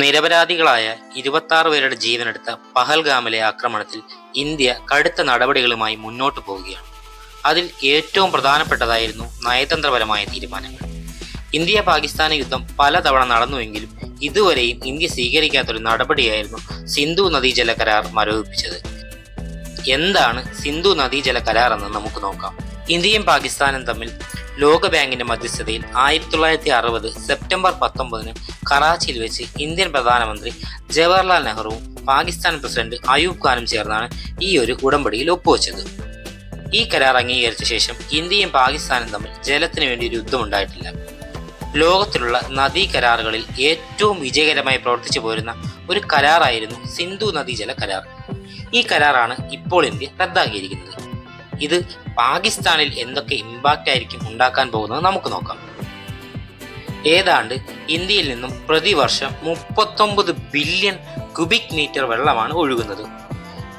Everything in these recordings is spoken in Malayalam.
നിരപരാധികളായ ഇരുപത്തി പേരുടെ ജീവനെടുത്ത പഹൽഗാമിലെ ആക്രമണത്തിൽ ഇന്ത്യ കടുത്ത നടപടികളുമായി മുന്നോട്ടു പോവുകയാണ്. അതിൽ ഏറ്റവും പ്രധാനപ്പെട്ടതായിരുന്നു നയതന്ത്രപരമായ തീരുമാനങ്ങൾ. ഇന്ത്യ പാകിസ്ഥാൻ യുദ്ധം പലതവണ നടന്നുവെങ്കിലും ഇതുവരെയും ഇന്ത്യ സ്വീകരിക്കാത്തൊരു നടപടിയായിരുന്നു സിന്ധു നദീജല കരാർ മരവിപ്പിച്ചത്. എന്താണ് സിന്ധു നദീജല കരാർ എന്ന് നമുക്ക് നോക്കാം. ഇന്ത്യയും പാകിസ്ഥാനും തമ്മിൽ ലോക ബാങ്കിന്റെ മധ്യസ്ഥതയിൽ ആയിരത്തി തൊള്ളായിരത്തി അറുപത് സെപ്റ്റംബർ പത്തൊമ്പതിന് കറാച്ചിയിൽ വെച്ച് ഇന്ത്യൻ പ്രധാനമന്ത്രി ജവഹർലാൽ നെഹ്റുവും പാകിസ്ഥാൻ പ്രസിഡന്റ് അയൂബ് ഖാനും ചേർന്നാണ് ഈ ഒരു ഉടമ്പടിയിൽ ഒപ്പുവെച്ചത്. ഈ കരാർ അംഗീകരിച്ച ശേഷം ഇന്ത്യയും പാകിസ്ഥാനും തമ്മിൽ ജലത്തിന് വേണ്ടി ഒരു യുദ്ധമുണ്ടായിട്ടില്ല ലോകത്തിലുള്ള നദീ കരാറുകളിൽ ഏറ്റവും വിജയകരമായി പ്രവർത്തിച്ചു പോരുന്ന ഒരു കരാറായിരുന്നു സിന്ധു നദീജല കരാർ. ഈ കരാറാണ് ഇപ്പോൾ ഇന്ത്യ റദ്ദാക്കിയിരിക്കുന്നത്. ഇത് പാകിസ്ഥാനിൽ എന്തൊക്കെ ഇമ്പാക്റ്റ് ആയിരിക്കും ഉണ്ടാക്കാൻ പോകുന്നത് നമുക്ക് നോക്കാം. ഏതാണ്ട് ഇന്ത്യയിൽ നിന്നും പ്രതിവർഷം മുപ്പത്തൊമ്പത് ബില്യൺ ക്യൂബിക് മീറ്റർ വെള്ളമാണ് ഒഴുകുന്നത്.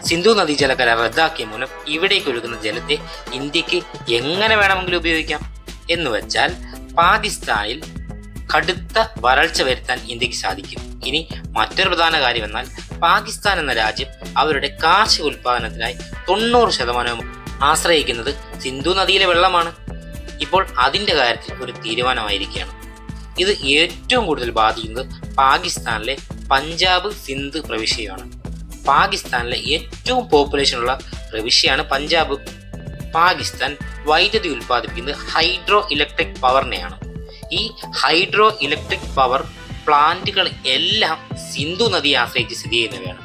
സിന്ധു നദീജല കരാർ റദ്ദാക്കിയ മൂലം ഇവിടേക്ക് ഒഴുകുന്ന ജലത്തെ ഇന്ത്യയ്ക്ക് എങ്ങനെ വേണമെങ്കിലും ഉപയോഗിക്കാം? എന്ന് വെച്ചാൽ പാകിസ്ഥാനിൽ കടുത്ത വരൾച്ച വരുത്താൻ ഇന്ത്യയ്ക്ക് സാധിക്കും. ഇനി മറ്റൊരു പ്രധാന കാര്യം എന്നാൽ പാകിസ്ഥാൻ എന്ന രാജ്യം അവരുടെ കാർഷിക ഉൽപാദനത്തിനായി തൊണ്ണൂറ് ശതമാനവും ആശ്രയിക്കുന്നത് സിന്ധു നദിയിലെ വെള്ളമാണ്. ഇപ്പോൾ അതിന്റെ കാര്യത്തിൽ ഒരു തീരുമാനമായിരിക്കുകയാണ്. ഇത് ഏറ്റവും കൂടുതൽ ബാധിക്കുന്നത് പാകിസ്ഥാനിലെ പഞ്ചാബ് സിന്ധ് പ്രവിശ്യയാണ്. പാകിസ്ഥാനിലെ ഏറ്റവും പോപ്പുലേഷൻ ഉള്ള പ്രവിശ്യയാണ് പഞ്ചാബ്. പാകിസ്ഥാൻ വൈദ്യുതി ഉൽപ്പാദിപ്പിക്കുന്നത് ഹൈഡ്രോ ഇലക്ട്രിക് പവറിനെയാണ്. ഈ ഹൈഡ്രോ ഇലക്ട്രിക് പവർ പ്ലാന്റുകൾ എല്ലാം സിന്ധു നദിയെ ആശ്രയിച്ച് സ്ഥിതി ചെയ്യുന്നവയാണ്.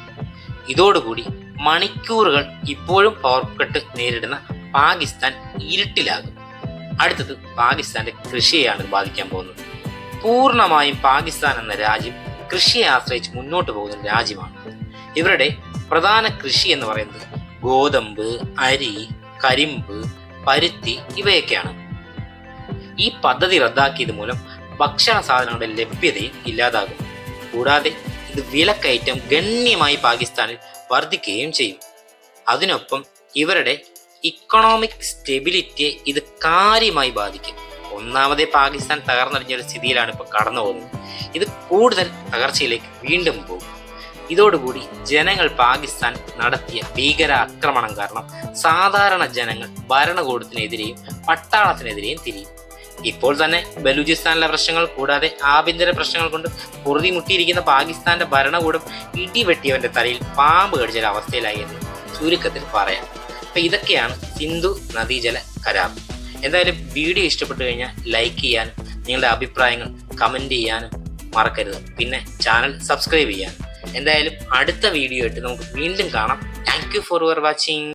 ഇതോടുകൂടി മണിക്കൂറുകൾ ഇപ്പോഴും പവർ കട്ട് നേരിടുന്ന പാകിസ്ഥാൻ ഇരുട്ടിലാകും. അടുത്തത് പാകിസ്ഥാന്റെ കൃഷിയെയാണ് ബാധിക്കാൻ പോകുന്നത്. പൂർണമായും പാകിസ്ഥാൻ എന്ന രാജ്യം കൃഷിയെ ആശ്രയിച്ച് മുന്നോട്ട് പോകുന്ന രാജ്യമാണ്. ഇവരുടെ പ്രധാന കൃഷി എന്ന് പറയുന്നത് ഗോതമ്പ് അരി കരിമ്പ് പരുത്തി ഇവയൊക്കെയാണ്. ഈ പദ്ധതി റദ്ദാക്കിയത് മൂലം ഭക്ഷണ സാധനങ്ങളുടെ ലഭ്യതയും ഇല്ലാതാകും. കൂടാതെ ഇത് വിലക്കയറ്റം ഗണ്യമായി പാകിസ്ഥാനിൽ വർദ്ധിക്കുകയും ചെയ്യും. അതിനൊപ്പം ഇവരുടെ ഇക്കണോമിക് സ്റ്റെബിലിറ്റിയെ ഇത് കാര്യമായി ബാധിക്കും. ഒന്നാമതേ പാകിസ്ഥാൻ തകർന്നടിഞ്ഞൊരു സ്ഥിതിയിലാണ് ഇപ്പോൾ കടന്നു പോകുന്നത്. ഇത് കൂടുതൽ തകർച്ചയിലേക്ക് വീണ്ടും പോകും. ഇതോടുകൂടി ജനങ്ങൾ പാകിസ്ഥാൻ നടത്തിയ ഭീകര ആക്രമണം കാരണം സാധാരണ ജനങ്ങൾ ഭരണകൂടത്തിനെതിരെയും പട്ടാളത്തിനെതിരെയും തിരിയും. ഇപ്പോൾ തന്നെ ബലൂചിസ്ഥാനിലെ പ്രശ്നങ്ങൾ കൂടാതെ ആഭ്യന്തര പ്രശ്നങ്ങൾ കൊണ്ട് പൊറുതി മുട്ടിയിരിക്കുന്ന പാകിസ്ഥാന്റെ ഭരണകൂടം ഇടിവെട്ടിയവന്റെ തലയിൽ പാമ്പ് കടിച്ച ഒരു അവസ്ഥയിലായി എന്ന് ചുരുക്കത്തിൽ പറയാം. അപ്പൊ ഇതൊക്കെയാണ് സിന്ധു നദീജല കരാർ. എന്തായാലും വീഡിയോ ഇഷ്ടപ്പെട്ടു കഴിഞ്ഞാൽ ലൈക്ക് ചെയ്യാനും നിങ്ങളുടെ അഭിപ്രായങ്ങൾ കമന്റ് ചെയ്യാനും മറക്കരുത്. പിന്നെ ചാനൽ സബ്സ്ക്രൈബ് ചെയ്യാനും. എന്തായാലും അടുത്ത വീഡിയോ ആയിട്ട് നമുക്ക് വീണ്ടും കാണാം. Thank for your watching